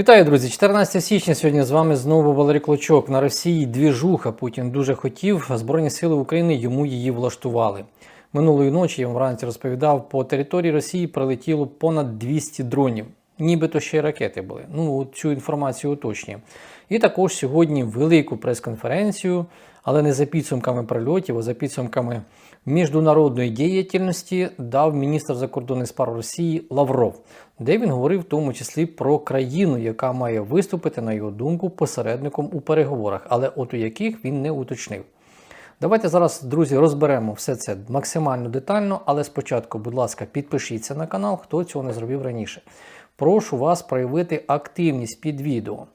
Вітаю, друзі! 14 січня сьогодні з вами знову Валерій Клочок. На Росії двіжуха Путін дуже хотів. Збройні сили України йому її влаштували. Минулої ночі я вам вранці розповідав, по території Росії прилетіло понад 200 дронів. Нібито ще й ракети були. Ну, цю інформацію уточнюємо. І також сьогодні велику прес-конференцію, але не за підсумками прильотів, а за підсумками міжнародної діяльності дав міністр закордонних справ Росії Лавров, де він говорив в тому числі про країну, яка має виступити, на його думку, посередником у переговорах, але от у яких він не уточнив. Давайте зараз, друзі, розберемо все це максимально детально, але спочатку, будь ласка, підпишіться на канал, хто цього не зробив раніше. Прошу вас проявити активність під відео.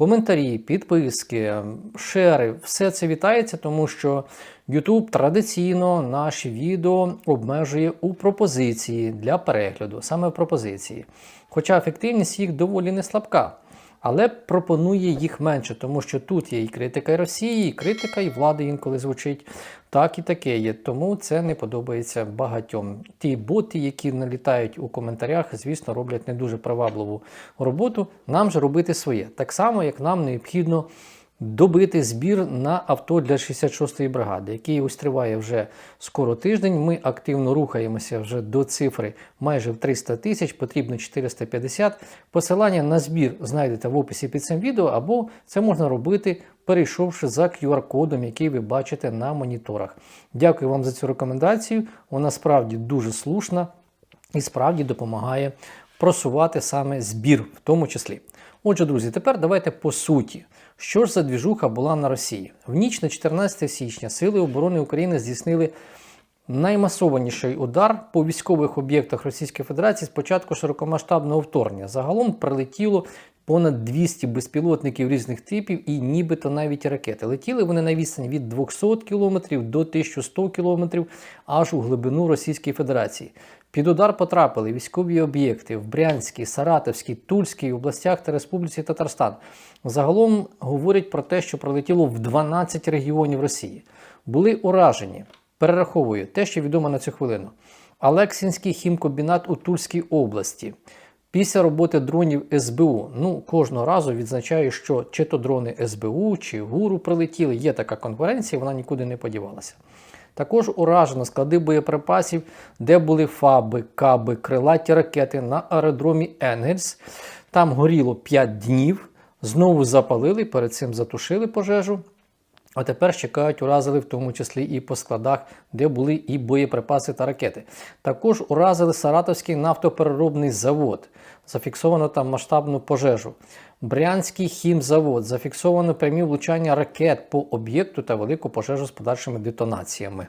Коментарі, підписки, шери, все це вітається, тому що YouTube традиційно наші відео обмежує у пропозиції для перегляду, саме в пропозиції. Хоча ефективність їх доволі не слабка, але пропонує їх менше, тому що тут є і критика Росії, і критика, і влади інколи звучить. Так і таке є. Тому це не подобається багатьом. Ті боти, які налітають у коментарях, звісно, роблять не дуже привабливу роботу. Нам же робити своє. Так само, як нам необхідно добити збір на авто для 66-ї бригади, який ось триває вже скоро тиждень. Ми активно рухаємося вже до цифри майже в 300 тисяч, потрібно 450. Посилання на збір знайдете в описі під цим відео, або це можна робити, перейшовши за QR-кодом, який ви бачите на моніторах. Дякую вам за цю рекомендацію. Вона справді дуже слушна і справді допомагає просувати саме збір, в тому числі. Отже, друзі, тепер давайте по суті. Що ж за двіжуха була на Росії? В ніч на 14 січня Сили оборони України здійснили наймасованіший удар по військових об'єктах Російської Федерації з початку широкомасштабного вторгнення. Загалом прилетіло понад 200 безпілотників різних типів і нібито навіть ракети. Летіли вони на відстані від 200 км до 1100 км аж у глибину Російської Федерації. Під удар потрапили військові об'єкти в Брянській, Саратовській, Тульській областях та Республіці Татарстан. Загалом говорять про те, що прилетіло в 12 регіонів Росії. Були уражені. Перераховую те, що відомо на цю хвилину. Алексінський хімкомбінат у Тульській області. Після роботи дронів СБУ, ну кожного разу відзначаю, що чи то дрони СБУ, чи ГУРу прилетіли. Є така конференція, вона нікуди не подівалася. Також уражено склади боєприпасів, де були фаби, каби, крилаті ракети на аеродромі Енгельс. Там горіло 5 днів. Знову запалили, перед цим затушили пожежу. А тепер чекають, уразили в тому числі і по складах, де були і боєприпаси та ракети. Також уразили Саратовський нафтопереробний завод. Зафіксовано там масштабну пожежу. Брянський хімзавод. Зафіксовано прямі влучання ракет по об'єкту та велику пожежу з подальшими детонаціями.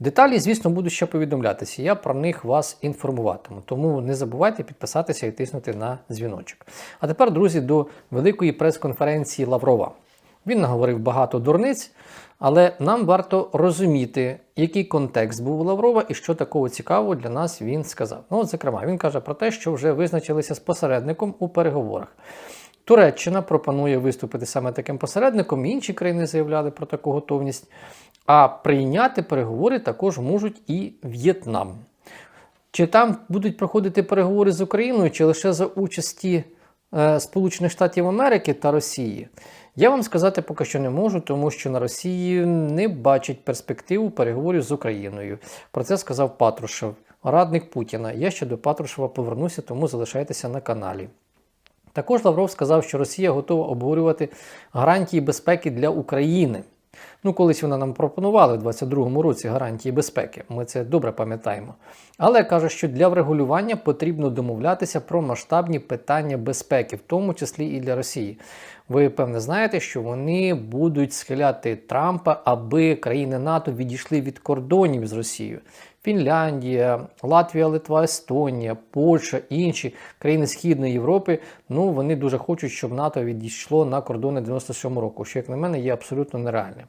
Деталі, звісно, будуть ще повідомлятися. Я про них вас інформуватиму. Тому не забувайте підписатися і тиснути на дзвіночок. А тепер, друзі, до великої прес-конференції Лаврова. Він наговорив багато дурниць, але нам варто розуміти, який контекст був у Лаврова і що такого цікавого для нас він сказав. Ну, от, зокрема, він каже про те, що вже визначилися з посередником у переговорах. Туреччина пропонує виступити саме таким посередником, інші країни заявляли про таку готовність. А прийняти переговори також можуть і В'єтнам. Чи там будуть проходити переговори з Україною, чи лише за участі е, Сполучених Штатів Америки та Росії? Я вам сказати поки що не можу, тому що на Росії не бачить перспективу переговорів з Україною. Про це сказав Патрушев, радник Путіна. Я ще до Патрушева повернуся, тому залишайтеся на каналі. Також Лавров сказав, що Росія готова обговорювати гарантії безпеки для України. Ну, колись вона нам пропонувала в 22-му році гарантії безпеки. Ми це добре пам'ятаємо. Але каже, що для врегулювання потрібно домовлятися про масштабні питання безпеки, в тому числі і для Росії. Ви певне знаєте, що вони будуть схиляти Трампа, аби країни НАТО відійшли від кордонів з Росією. Фінляндія, Латвія, Литва, Естонія, Польща, інші країни Східної Європи. Ну вони дуже хочуть, щоб НАТО відійшло на кордони 97 року, що, як на мене, є абсолютно нереальним.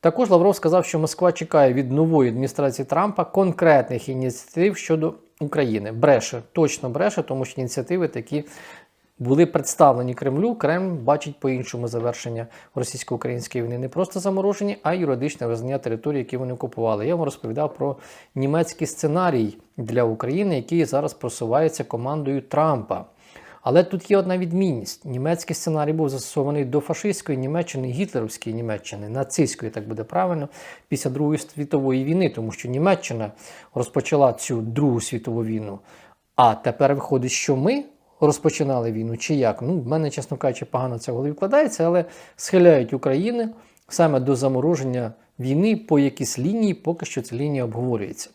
Також Лавров сказав, що Москва чекає від нової адміністрації Трампа конкретних ініціатив щодо України. Бреше, точно бреше, тому що ініціативи такі були представлені Кремлю. Кремль бачить по-іншому завершення російсько-української війни не просто заморожені, а й юридичне визнання території, які вони окупували. Я вам розповідав про німецький сценарій для України, який зараз просувається командою Трампа. Але тут є одна відмінність: німецький сценарій був застосований до фашистської Німеччини, гітлерівської Німеччини, нацистської, так буде правильно, після Другої світової війни, тому що Німеччина розпочала цю Другу світову війну. А тепер виходить, що ми розпочинали війну, чи як? Ну, в мене, чесно кажучи, погано це в голові вкладається, але схиляють України саме до замороження війни по якійсь лінії, поки що ця лінія обговорюється.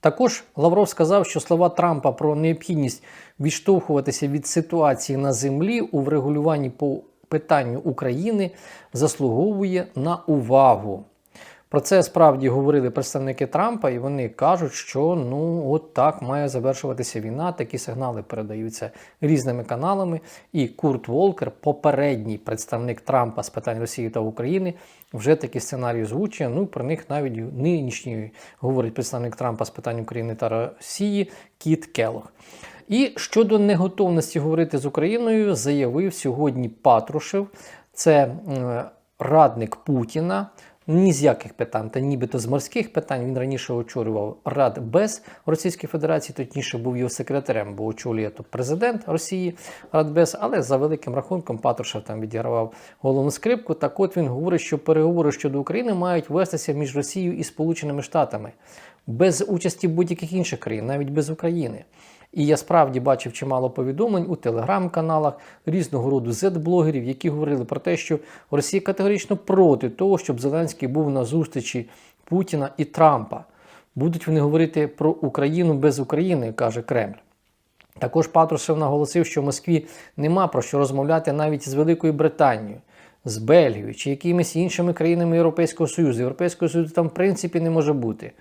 Також Лавров сказав, що слова Трампа про необхідність відштовхуватися від ситуації на землі у врегулюванні по питанню України заслуговує на увагу. Про це справді говорили представники Трампа, і вони кажуть, що ну от так має завершуватися війна. Такі сигнали передаються різними каналами. І Курт Волкер, попередній представник Трампа з питань Росії та України, вже такі сценарії озвучує. Ну про них навіть нинішній говорить представник Трампа з питань України та Росії Кіт Келох. І щодо неготовності говорити з Україною, заявив сьогодні Патрушев, це радник Путіна. Ні з яких питань, та нібито з морських питань він раніше очолював Рад без Російської Федерації, точніше був його секретарем, бо очолює то президент Росії Радбез, але за великим рахунком Патрушев там відігравав головну скрипку. Так от він говорить, що переговори щодо України мають вестися між Росією і Сполученими Штатами без участі будь-яких інших країн, навіть без України. І я справді бачив чимало повідомлень у телеграм-каналах різного роду зет-блогерів, які говорили про те, що Росія категорично проти того, щоб Зеленський був на зустрічі Путіна і Трампа. Будуть вони говорити про Україну без України, каже Кремль. Також Патрушев наголосив, що в Москві нема про що розмовляти навіть з Великою Британією, з Бельгією чи якимись іншими країнами Європейського Союзу. Європейського Союзу там в принципі не може бути.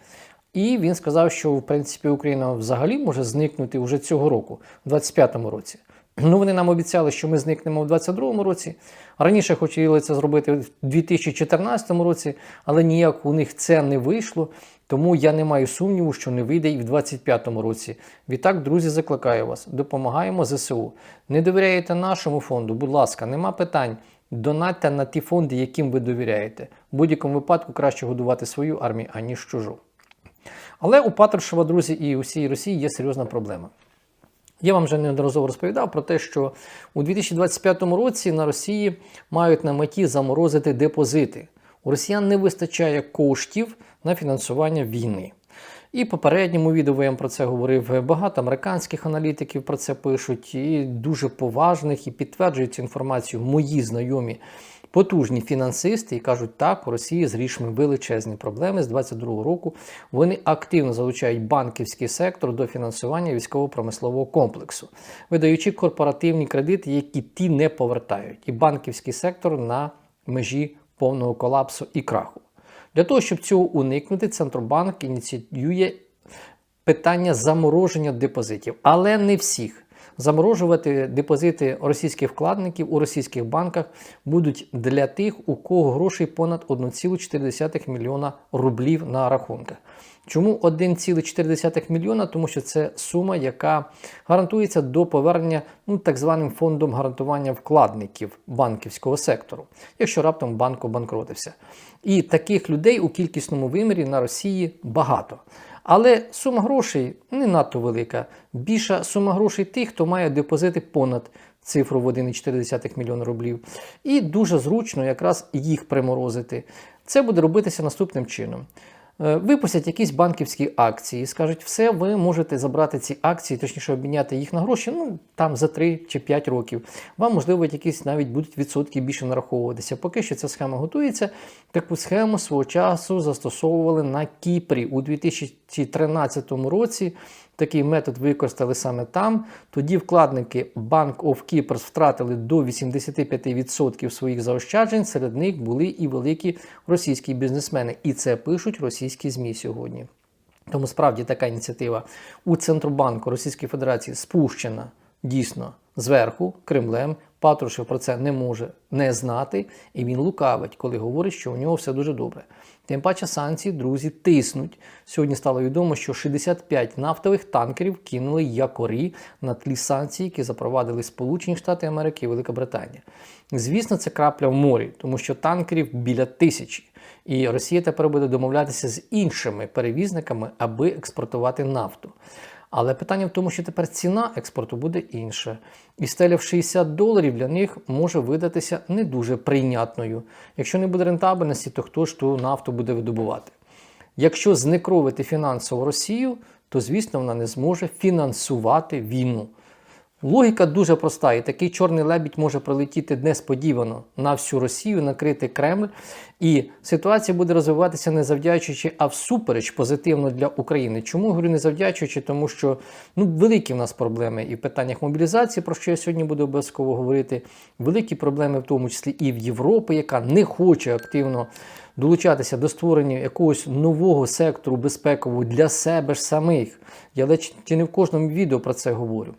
І він сказав, що в принципі Україна взагалі може зникнути вже цього року, в 25-му році. Ну, вони нам обіцяли, що ми зникнемо в 22-му році. Раніше хотіли це зробити в 2014 році, але ніяк у них це не вийшло. Тому я не маю сумніву, що не вийде і в 25-му році. Відтак, друзі, закликаю вас, допомагаємо ЗСУ. Не довіряєте нашому фонду, будь ласка, нема питань. Донатьте на ті фонди, яким ви довіряєте. В будь-якому випадку краще годувати свою армію, аніж чужу. Але у Патрушева, друзі, і усій Росії є серйозна проблема. Я вам вже неодноразово розповідав про те, що у 2025 році на Росії мають на меті заморозити депозити. У росіян не вистачає коштів на фінансування війни. І попередньому відео я вам про це говорив. Багато американських аналітиків про це пишуть, і дуже поважних і підтверджують цю інформацію мої знайомі потужні фінансисти і кажуть, так, у Росії з рішми величезні проблеми з 22 року. Вони активно залучають банківський сектор до фінансування військово-промислового комплексу, видаючи корпоративні кредити, які ті не повертають, і банківський сектор на межі повного колапсу і краху. Для того, щоб цього уникнути, Центробанк ініціює питання замороження депозитів, але не всіх. Заморожувати депозити російських вкладників у російських банках будуть для тих, у кого грошей понад 1,4 мільйона рублів на рахунках. Чому 1,4 мільйона? Тому що це сума, яка гарантується до повернення ну, так званим фондом гарантування вкладників банківського сектору, якщо раптом банк обанкротився. І таких людей у кількісному вимірі на Росії багато. Але сума грошей не надто велика. Більша сума грошей тих, хто має депозити понад цифру в 1,4 мільйона рублів. І дуже зручно якраз їх приморозити. Це буде робитися наступним чином. Е, випустять якісь банківські акції, скажуть, все, ви можете забрати ці акції, точніше обміняти їх на гроші, ну там за 3 чи 5 років. Вам, можливо, якісь навіть будуть відсотки більше нараховуватися. Поки що ця схема готується. Таку схему свого часу застосовували на Кіпрі у 2013 році. Такий метод використали саме там. Тоді вкладники Bank of Cyprus втратили до 85% своїх заощаджень. Серед них були і великі російські бізнесмени. І це пишуть російські ЗМІ сьогодні. Тому справді така ініціатива у Центробанку Російської Федерації спущена дійсно зверху Кремлем. Патрушев про це не може не знати, і він лукавить, коли говорить, що у нього все дуже добре. Тим паче санкції, друзі, тиснуть. Сьогодні стало відомо, що 65 нафтових танкерів кинули якорі на тлі санкцій, які запровадили Сполучені Штати Америки і Велика Британія. Звісно, це крапля в морі, тому що танкерів біля тисячі. І Росія тепер буде домовлятися з іншими перевізниками, аби експортувати нафту. Але питання в тому, що тепер ціна експорту буде інша. І стеля в 60 доларів для них може видатися не дуже прийнятною. Якщо не буде рентабельності, то хто ж ту нафту буде видобувати? Якщо знекровити фінансово Росію, то звісно вона не зможе фінансувати війну. Логіка дуже проста, і такий чорний лебідь може прилетіти несподівано на всю Росію, накрити Кремль, і ситуація буде розвиватися не завдячуючи, а всупереч позитивно для України. Чому говорю не завдячуючи? Тому що ну великі в нас проблеми і в питаннях мобілізації, про що я сьогодні буду обов'язково говорити. Великі проблеми, в тому числі і в Європі, яка не хоче активно долучатися до створення якогось нового сектору безпекового для себе ж самих. Я ледь чи не в кожному відео про це говорю.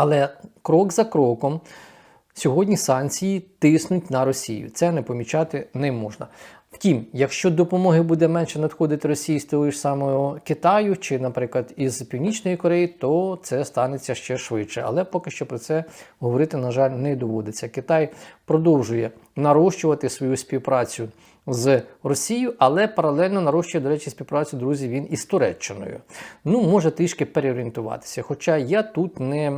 Але крок за кроком сьогодні санкції тиснуть на Росію. Це не помічати не можна. Втім, якщо допомоги буде менше надходити Росії з того ж самого Китаю чи, наприклад, із Північної Кореї, то це станеться ще швидше. Але поки що про це говорити, на жаль, не доводиться. Китай продовжує нарощувати свою співпрацю з Росією, але паралельно нарощує, до речі, співпрацю, друзі, він із Туреччиною. Ну, може трішки переорієнтуватися. Хоча я тут не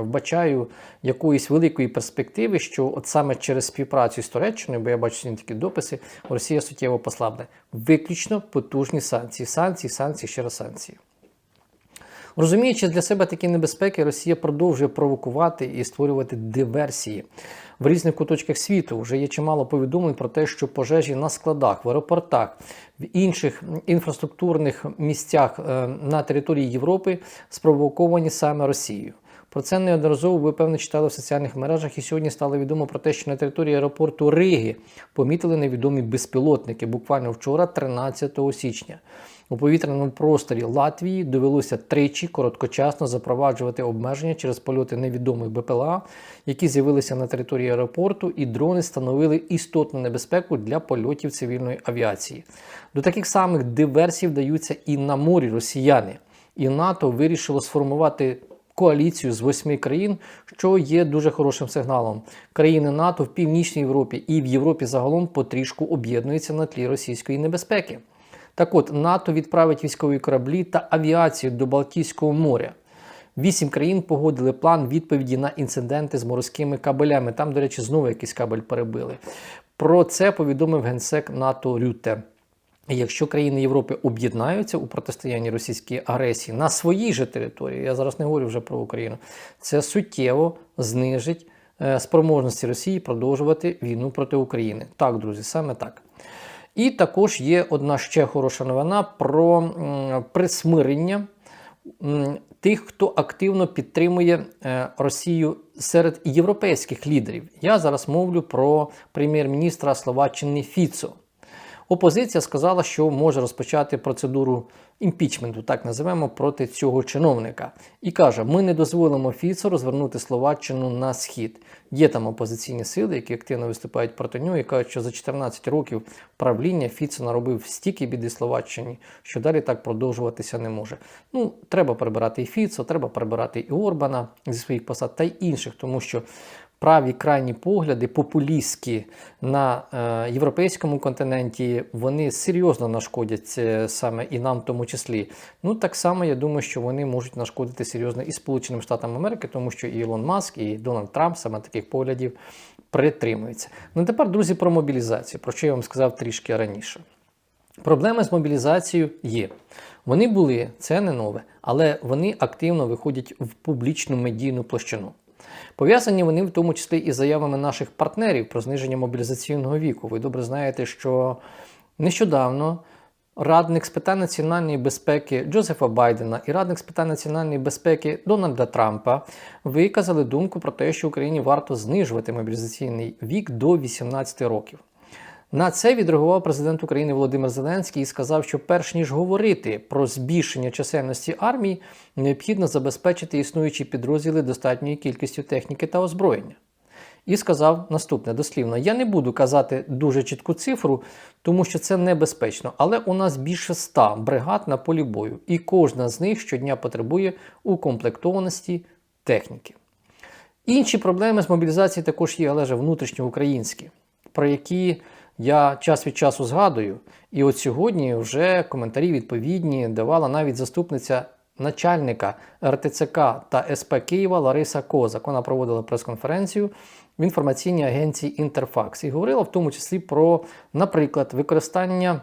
вбачаю якоїсь великої перспективи, що от саме через співпрацю з Туреччиною, бо я бачу сьогодні такі дописи, Росія суттєво послабне. Виключно потужні санкції, санкції, санкції, ще раз санкції. Розуміючи для себе такі небезпеки, Росія продовжує провокувати і створювати диверсії. В різних куточках світу вже є чимало повідомлень про те, що пожежі на складах, в аеропортах, в інших інфраструктурних місцях е, на території Європи спровоковані саме Росією. Про це неодноразово ви певно читали в соціальних мережах, і сьогодні стало відомо про те, що на території аеропорту Риги помітили невідомі безпілотники буквально вчора, 13 січня. У повітряному просторі Латвії довелося тричі короткочасно запроваджувати обмеження через польоти невідомих БПЛА, які з'явилися на території аеропорту, і дрони становили істотну небезпеку для польотів цивільної авіації. До таких самих диверсій вдаються і на морі росіяни. І НАТО вирішило сформувати коаліцію з восьми країн, що є дуже хорошим сигналом. Країни НАТО в Північній Європі і в Європі загалом потрішку об'єднуються на тлі російської небезпеки. Так от НАТО відправить військові кораблі та авіацію до Балтійського моря. Вісім країн погодили план відповіді на інциденти з морськими кабелями. Там, до речі, знову якийсь кабель перебили. Про це повідомив генсек НАТО Рюте. Якщо країни Європи об'єднаються у протистоянні російській агресії на своїй же території, я зараз не говорю вже про Україну, це суттєво знижить е, спроможності Росії продовжувати війну проти України. Так, друзі, саме так. І також є одна ще хороша новина про присмирення тих, хто активно підтримує е, Росію серед європейських лідерів. Я зараз мовлю про прем'єр-міністра Словаччини Фіцо. Опозиція сказала, що може розпочати процедуру імпічменту, так називаємо, проти цього чиновника. І каже: ми не дозволимо Фіцу розвернути Словаччину на схід. Є там опозиційні сили, які активно виступають проти нього і кажуть, що за 14 років правління Фіцо наробив стільки біди Словаччині, що далі так продовжуватися не може. Ну, треба прибирати і Фіцо, треба прибирати і Орбана зі своїх посад та й інших, тому що праві крайні погляди, популістські на е, європейському континенті, вони серйозно нашкодять е, саме і нам, в тому числі. Ну так само я думаю, що вони можуть нашкодити серйозно і Сполученим Штатам Америки, тому що і Ілон Маск, і Дональд Трамп саме таких поглядів притримуються. Ну тепер, друзі, про мобілізацію, про що я вам сказав трішки раніше. Проблеми з мобілізацією є. Вони були, це не нове, але вони активно виходять в публічну медійну площину. Пов'язані вони в тому числі і заявами наших партнерів про зниження мобілізаційного віку. Ви добре знаєте, що нещодавно радник з питань національної безпеки Джозефа Байдена і радник з питань національної безпеки Дональда Трампа виказали думку про те, що Україні варто знижувати мобілізаційний вік до 18 років. На це відреагував президент України Володимир Зеленський і сказав, що перш ніж говорити про збільшення чисельності армії, необхідно забезпечити існуючі підрозділи достатньою кількістю техніки та озброєння. І сказав наступне дослівно: я не буду казати дуже чітку цифру, тому що це небезпечно, але у нас більше ста бригад на полі бою, і кожна з них щодня потребує укомплектованості техніки. Інші проблеми з мобілізації також є, але ж внутрішньоукраїнські, про які я час від часу згадую. І от сьогодні вже коментарі відповідні давала навіть заступниця начальника РТЦК та СП Києва Лариса Козак. Вона проводила прес-конференцію в інформаційній агенції Інтерфакс і говорила в тому числі про, наприклад, використання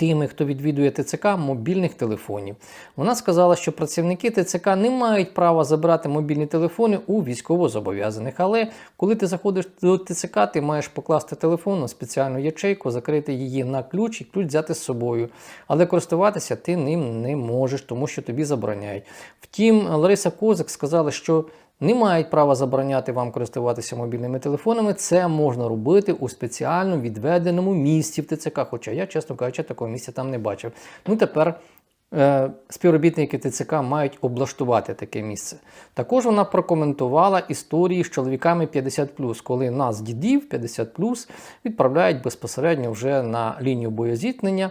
тими, хто відвідує ТЦК мобільних телефонів. Вона сказала, що працівники ТЦК не мають права забирати мобільні телефони у військовозобов'язаних. Але коли ти заходиш до ТЦК, ти маєш покласти телефон на спеціальну ячейку, закрити її на ключ і ключ взяти з собою. Але користуватися ти ним не можеш, тому що тобі забороняють. Втім, Лариса Козак сказала, що не мають права забороняти вам користуватися мобільними телефонами. Це можна робити у спеціально відведеному місці в ТЦК. Хоча я, чесно кажучи, такого місця там не бачив. Ну тепер е, співробітники ТЦК мають облаштувати таке місце. Також вона прокоментувала історії з чоловіками 50+, коли нас, дідів 50+, відправляють безпосередньо вже на лінію боєзіткнення.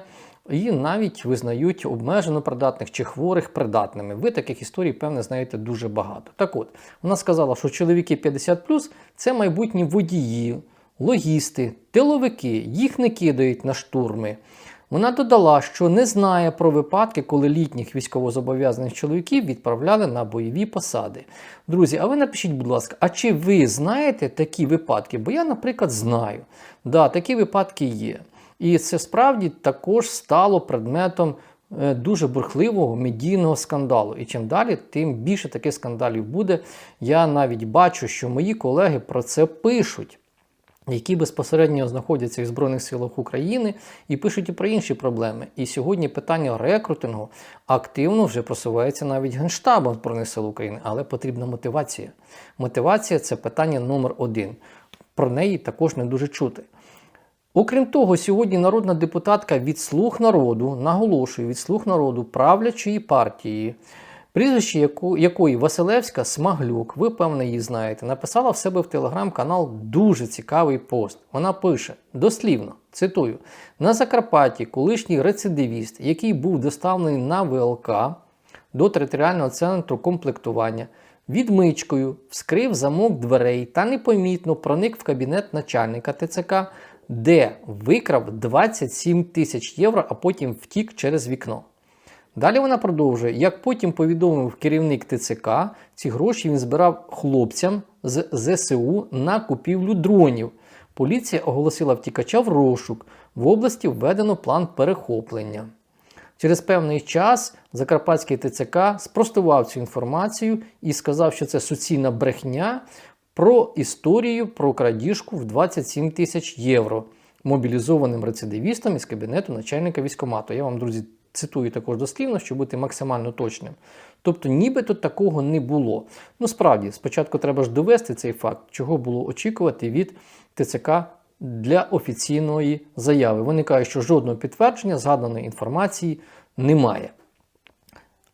І навіть визнають обмежено придатних чи хворих придатними. Ви таких історій, певне, знаєте дуже багато. Так от, вона сказала, що чоловіки 50 це майбутні водії, логісти, тиловики, їх не кидають на штурми. Вона додала, що не знає про випадки, коли літніх військовозобов'язаних чоловіків відправляли на бойові посади. Друзі, а ви напишіть, будь ласка, а чи ви знаєте такі випадки? Бо я, наприклад, знаю. Да, такі випадки є. І це справді також стало предметом е, дуже бурхливого медійного скандалу. І чим далі, тим більше таких скандалів буде. Я навіть бачу, що мої колеги про це пишуть. Які безпосередньо знаходяться в Збройних силах України і пишуть і про інші проблеми. І сьогодні питання рекрутингу активно вже просувається навіть Генштабом Збройних сил України, але потрібна мотивація. Мотивація це питання номер один. Про неї також не дуже чути. Окрім того, сьогодні народна депутатка від слуг народу, наголошую, від слуг народу правлячої партії, прізвище якої Василевська Смаглюк, ви певно її знаєте, написала в себе в телеграм-канал дуже цікавий пост. Вона пише дослівно, цитую: на Закарпатті колишній рецидивіст, який був доставлений на ВЛК до територіального центру комплектування. Відмичкою вскрив замок дверей та непомітно проник в кабінет начальника ТЦК, де викрав 27 тисяч євро, а потім втік через вікно. Далі вона продовжує: як потім повідомив керівник ТЦК, ці гроші він збирав хлопцям з ЗСУ на купівлю дронів. Поліція оголосила втікача в розшук. В області введено план перехоплення. Через певний час Закарпатський ТЦК спростував цю інформацію і сказав, що це суцільна брехня про історію про крадіжку в 27 тисяч євро мобілізованим рецидивістом із кабінету начальника військомату. Я вам, друзі, цитую також дослівно, щоб бути максимально точним. Тобто, нібито такого не було. Ну, справді, спочатку треба ж довести цей факт, чого було очікувати від ТЦК для офіційної заяви. Вони кажуть, що жодного підтвердження згаданої інформації немає.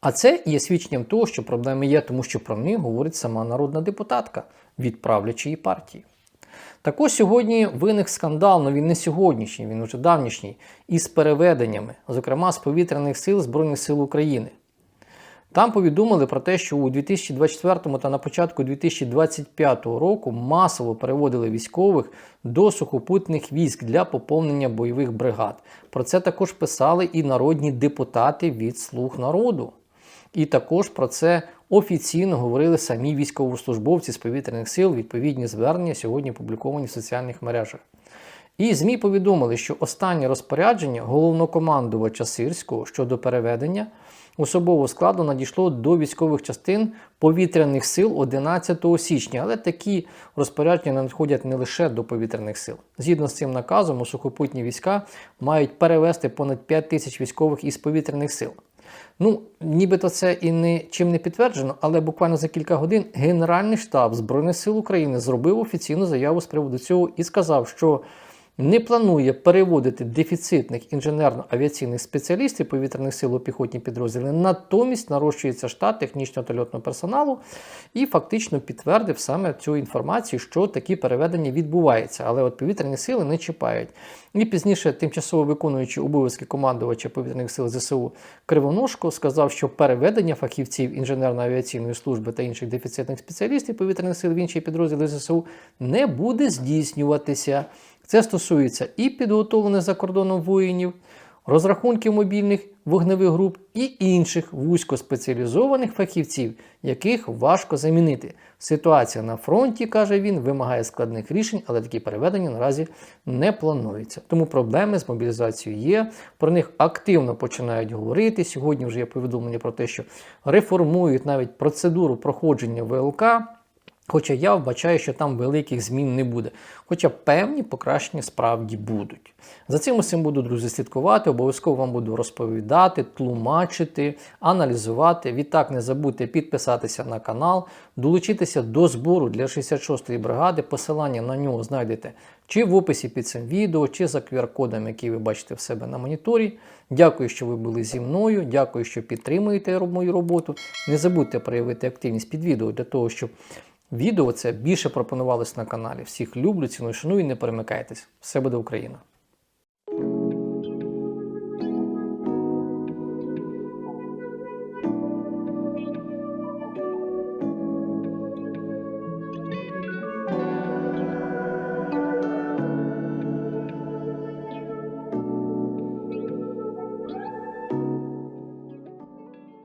А це є свідченням того, що проблеми є, тому що про них говорить сама народна депутатка від правлячої партії. Також сьогодні виник скандал, але він не сьогоднішній, він уже давнішній, із переведеннями, зокрема з повітряних сил Збройних сил України. Там повідомили про те, що у 2024 та на початку 2025 року масово переводили військових до сухопутних військ для поповнення бойових бригад. Про це також писали і народні депутати від слуг народу. І також про це офіційно говорили самі військовослужбовці з повітряних сил, відповідні звернення сьогодні опубліковані в соціальних мережах. І ЗМІ повідомили, що останнє розпорядження головнокомандувача Сирського щодо переведення особового складу надійшло до військових частин повітряних сил 11 січня, але такі розпорядження надходять не лише до повітряних сил. Згідно з цим наказом, у сухопутні війська мають перевести понад 5 тисяч військових із повітряних сил. Ну, нібито це і не чим не підтверджено, але буквально за кілька годин Генеральний штаб Збройних сил України зробив офіційну заяву з приводу цього і сказав, що не планує переводити дефіцитних інженерно-авіаційних спеціалістів повітряних сил у піхотні підрозділи, натомість нарощується штат технічного та льотного персоналу і фактично підтвердив саме цю інформацію, що такі переведення відбуваються, але от повітряні сили не чіпають. І пізніше тимчасово виконуючи обов'язки командувача повітряних сил ЗСУ Кривоножко сказав, що переведення фахівців інженерно-авіаційної служби та інших дефіцитних спеціалістів повітряних сил в інші підрозділи ЗСУ не буде здійснюватися. Це стосується і підготовлених за кордоном воїнів, розрахунків мобільних вогневих груп і інших вузькоспеціалізованих фахівців, яких важко замінити. Ситуація на фронті, каже він, вимагає складних рішень, але такі переведення наразі не плануються. Тому проблеми з мобілізацією є. Про них активно починають говорити. Сьогодні вже є повідомлення про те, що реформують навіть процедуру проходження ВЛК. Хоча я вбачаю, що там великих змін не буде. Хоча певні покращення справді будуть. За цим усім буду, друзі, слідкувати. Обов'язково вам буду розповідати, тлумачити, аналізувати. Відтак не забудьте підписатися на канал, долучитися до збору для 66-ї бригади. Посилання на нього знайдете чи в описі під цим відео, чи за QR-кодом, який ви бачите в себе на моніторі. Дякую, що ви були зі мною. Дякую, що підтримуєте мою роботу. Не забудьте проявити активність під відео для того, щоб Відео це більше пропонувалось на каналі. Всіх люблю, ціную, шаную і не перемикайтесь. Все буде Україна!